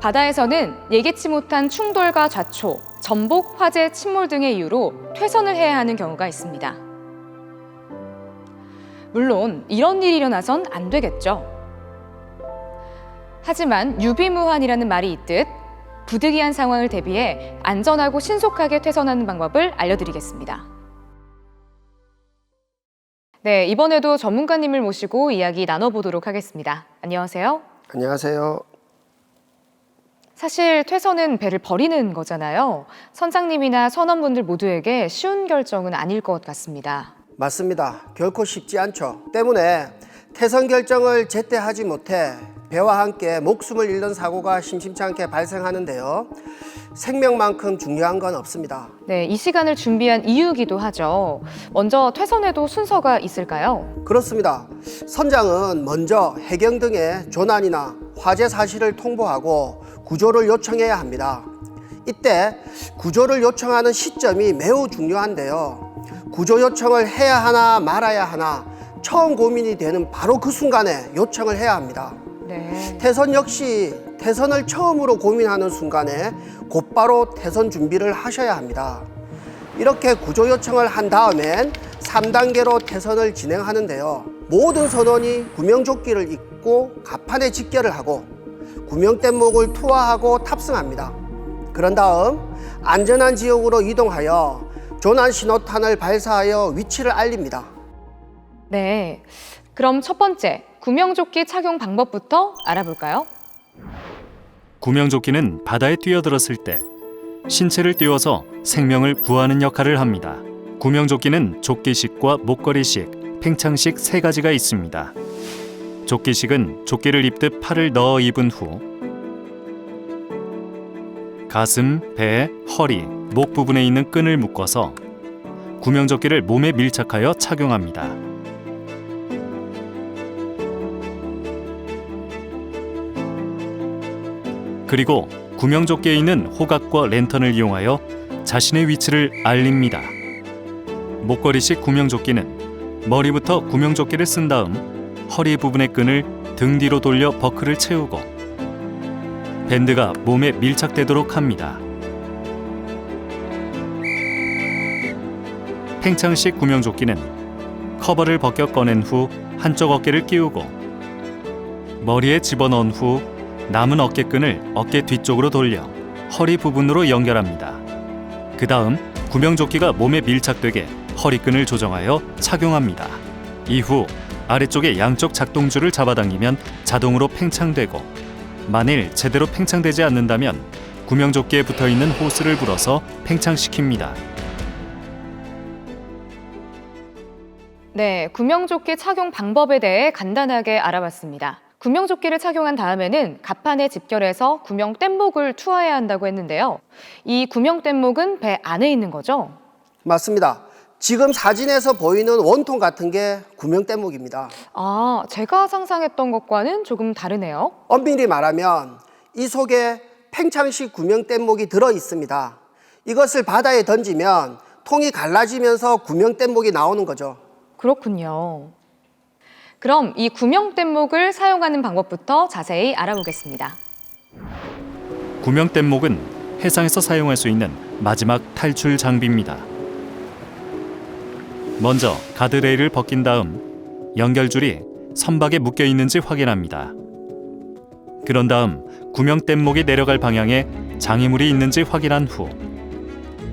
바다에서는 예기치 못한 충돌과 좌초, 전복, 화재, 침몰 등의 이유로 퇴선을 해야 하는 경우가 있습니다. 물론 이런 일이 일어나선 안 되겠죠. 하지만 유비무환이라는 말이 있듯 부득이한 상황을 대비해 안전하고 신속하게 퇴선하는 방법을 알려드리겠습니다. 네, 이번에도 전문가님을 모시고 이야기 나눠보도록 하겠습니다. 안녕하세요. 안녕하세요. 사실 퇴선은 배를 버리는 거잖아요. 선장님이나 선원분들 모두에게 쉬운 결정은 아닐 것 같습니다. 맞습니다. 결코 쉽지 않죠. 때문에 태선 결정을 제때 하지 못해 배와 함께 목숨을 잃는 사고가 심심치 않게 발생하는데요. 생명만큼 중요한 건 없습니다. 네, 이 시간을 준비한 이유기도 하죠. 먼저 퇴선에도 순서가 있을까요? 그렇습니다. 선장은 먼저 해경 등의 조난이나 화재 사실을 통보하고 구조를 요청해야 합니다. 이때 구조를 요청하는 시점이 매우 중요한데요. 구조 요청을 해야 하나 말아야 하나 처음 고민이 되는 바로 그 순간에 요청을 해야 합니다. 네. 태선 역시 태선을 처음으로 고민하는 순간에 곧바로 태선 준비를 하셔야 합니다. 이렇게 구조 요청을 한 다음엔 3단계로 태선을 진행하는데요. 모든 선원이 구명조끼를 입고 갑판에 직결을 하고 구명뗏목을 투하하고 탑승합니다. 그런 다음 안전한 지역으로 이동하여 조난 신호탄을 발사하여 위치를 알립니다. 네. 그럼 첫 번째, 구명조끼 착용 방법부터 알아볼까요? 구명조끼는 바다에 뛰어들었을 때 신체를 띄워서 생명을 구하는 역할을 합니다. 구명조끼는 조끼식과 목걸이식, 팽창식 세 가지가 있습니다. 조끼식은 조끼를 입듯 팔을 넣어 입은 후 가슴, 배, 허리, 목 부분에 있는 끈을 묶어서 구명조끼를 몸에 밀착하여 착용합니다. 그리고 구명조끼에 있는 호각과 랜턴을 이용하여 자신의 위치를 알립니다. 목걸이식 구명조끼는 머리부터 구명조끼를 쓴 다음 허리 부분의 끈을 등 뒤로 돌려 버클을 채우고 밴드가 몸에 밀착되도록 합니다. 팽창식 구명조끼는 커버를 벗겨 꺼낸 후 한쪽 어깨를 끼우고 머리에 집어넣은 후 남은 어깨끈을 어깨 뒤쪽으로 돌려 허리 부분으로 연결합니다. 그 다음 구명조끼가 몸에 밀착되게 허리끈을 조정하여 착용합니다. 이후 아래쪽에 양쪽 작동줄을 잡아당기면 자동으로 팽창되고 만일 제대로 팽창되지 않는다면 구명조끼에 붙어 있는 호스를 불어서 팽창시킵니다. 네, 구명조끼 착용 방법에 대해 간단하게 알아봤습니다. 구명조끼를 착용한 다음에는 갑판에 집결해서 구명 뗏목을 투하해야 한다고 했는데요. 이 구명 뗏목은 배 안에 있는 거죠? 맞습니다. 지금 사진에서 보이는 원통 같은 게 구명 뗏목입니다. 아, 제가 상상했던 것과는 조금 다르네요. 엄밀히 말하면 이 속에 팽창식 구명 뗏목이 들어 있습니다. 이것을 바다에 던지면 통이 갈라지면서 구명 뗏목이 나오는 거죠. 그렇군요. 그럼 이 구명 뗏목을 사용하는 방법부터 자세히 알아보겠습니다. 구명 뗏목은 해상에서 사용할 수 있는 마지막 탈출 장비입니다. 먼저 가드레일을 벗긴 다음 연결줄이 선박에 묶여 있는지 확인합니다. 그런 다음 구명 뗏목이 내려갈 방향에 장애물이 있는지 확인한 후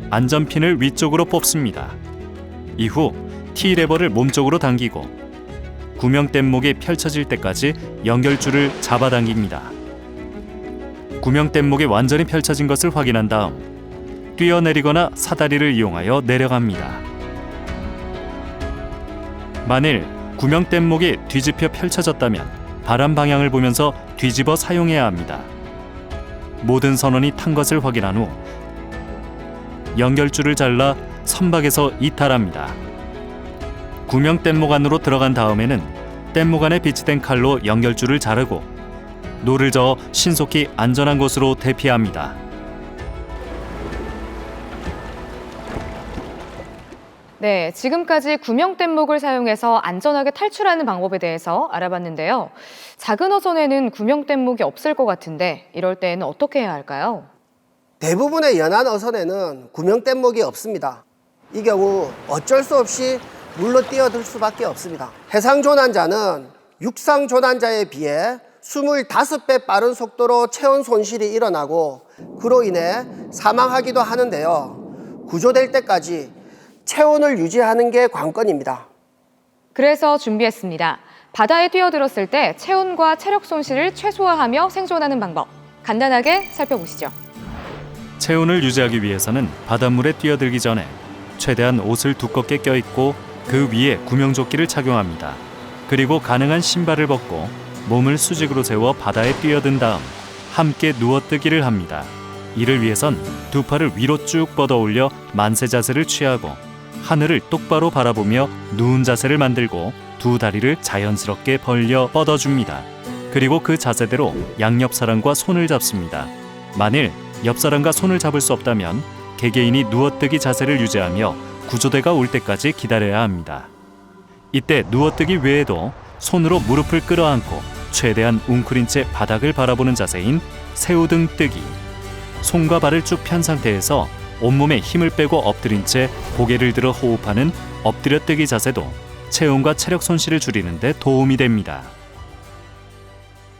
안전핀을 위쪽으로 뽑습니다. 이후 T 레버를 몸쪽으로 당기고 구명 뗏목이 펼쳐질 때까지 연결줄을 잡아당깁니다. 구명 뗏목이 완전히 펼쳐진 것을 확인한 다음 뛰어내리거나 사다리를 이용하여 내려갑니다. 만일 구명 뗏목이 뒤집혀 펼쳐졌다면 바람 방향을 보면서 뒤집어 사용해야 합니다. 모든 선원이 탄 것을 확인한 후 연결줄을 잘라 선박에서 이탈합니다. 구명 뗏목 안으로 들어간 다음에는 뗏목 안에 비치된 칼로 연결줄을 자르고 노를 저어 신속히 안전한 곳으로 대피합니다. 네, 지금까지 구명 뗏목을 사용해서 안전하게 탈출하는 방법에 대해서 알아봤는데요. 작은 어선에는 구명 뗏목이 없을 것 같은데 이럴 때는 어떻게 해야 할까요? 대부분의 연안 어선에는 구명 뗏목이 없습니다. 이 경우 어쩔 수 없이 물로 뛰어들 수밖에 없습니다. 해상 조난자는 육상 조난자에 비해 25배 빠른 속도로 체온 손실이 일어나고 그로 인해 사망하기도 하는데요. 구조될 때까지 체온을 유지하는 게 관건입니다. 그래서 준비했습니다. 바다에 뛰어들었을 때 체온과 체력 손실을 최소화하며 생존하는 방법. 간단하게 살펴보시죠. 체온을 유지하기 위해서는 바닷물에 뛰어들기 전에 최대한 옷을 두껍게 껴입고 그 위에 구명조끼를 착용합니다. 그리고 가능한 신발을 벗고 몸을 수직으로 세워 바다에 뛰어든 다음 함께 누워뜨기를 합니다. 이를 위해선 두 팔을 위로 쭉 뻗어 올려 만세 자세를 취하고 하늘을 똑바로 바라보며 누운 자세를 만들고 두 다리를 자연스럽게 벌려 뻗어줍니다. 그리고 그 자세대로 양옆 사람과 손을 잡습니다. 만일 옆 사람과 손을 잡을 수 없다면 개개인이 누워뜨기 자세를 유지하며 구조대가 올 때까지 기다려야 합니다. 이때 누워뜨기 외에도 손으로 무릎을 끌어안고 최대한 웅크린 채 바닥을 바라보는 자세인 새우등 뜨기. 손과 발을 쭉 편 상태에서 온몸에 힘을 빼고 엎드린 채 고개를 들어 호흡하는 엎드려 뜨기 자세도 체온과 체력 손실을 줄이는 데 도움이 됩니다.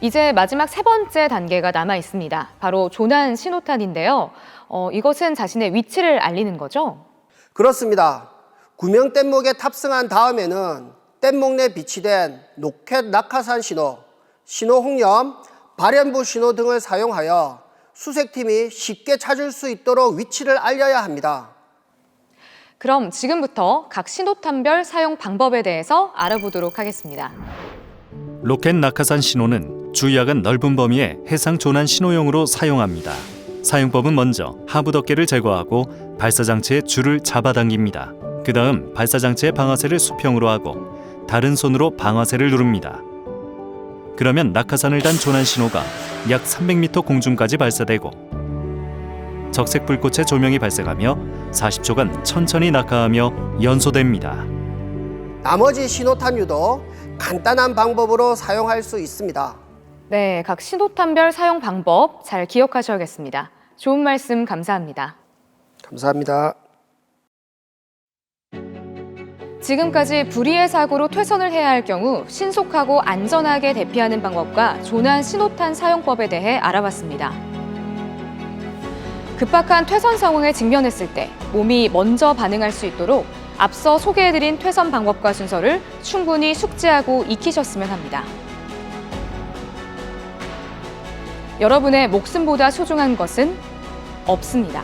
이제 마지막 세 번째 단계가 남아 있습니다. 바로 조난 신호탄인데요. 어, 이것은 자신의 위치를 알리는 거죠? 그렇습니다. 구명 뗏목에 탑승한 다음에는 뗏목 내 비치된 로켓 낙하산 신호, 신호 홍염, 발연부 신호 등을 사용하여 수색팀이 쉽게 찾을 수 있도록 위치를 알려야 합니다. 그럼 지금부터 각 신호탄별 사용 방법에 대해서 알아보도록 하겠습니다. 로켓 낙하산 신호는 주야간 넓은 범위의 해상 조난 신호용으로 사용합니다. 사용법은 먼저 하부 덮개를 제거하고 발사 장치의 줄을 잡아당깁니다. 그 다음 발사 장치의 방아쇠를 수평으로 하고 다른 손으로 방아쇠를 누릅니다. 그러면 낙하산을 단 조난 신호가 약 300m 공중까지 발사되고 적색 불꽃의 조명이 발생하며 40초간 천천히 낙하하며 연소됩니다. 나머지 신호탄유도 간단한 방법으로 사용할 수 있습니다. 네, 각 신호탄별 사용 방법 잘 기억하셔야겠습니다. 좋은 말씀 감사합니다. 감사합니다. 지금까지 불의의 사고로 퇴선을 해야 할 경우 신속하고 안전하게 대피하는 방법과 조난 신호탄 사용법에 대해 알아봤습니다. 급박한 퇴선 상황에 직면했을 때 몸이 먼저 반응할 수 있도록 앞서 소개해드린 퇴선 방법과 순서를 충분히 숙지하고 익히셨으면 합니다. 여러분의 목숨보다 소중한 것은 없습니다.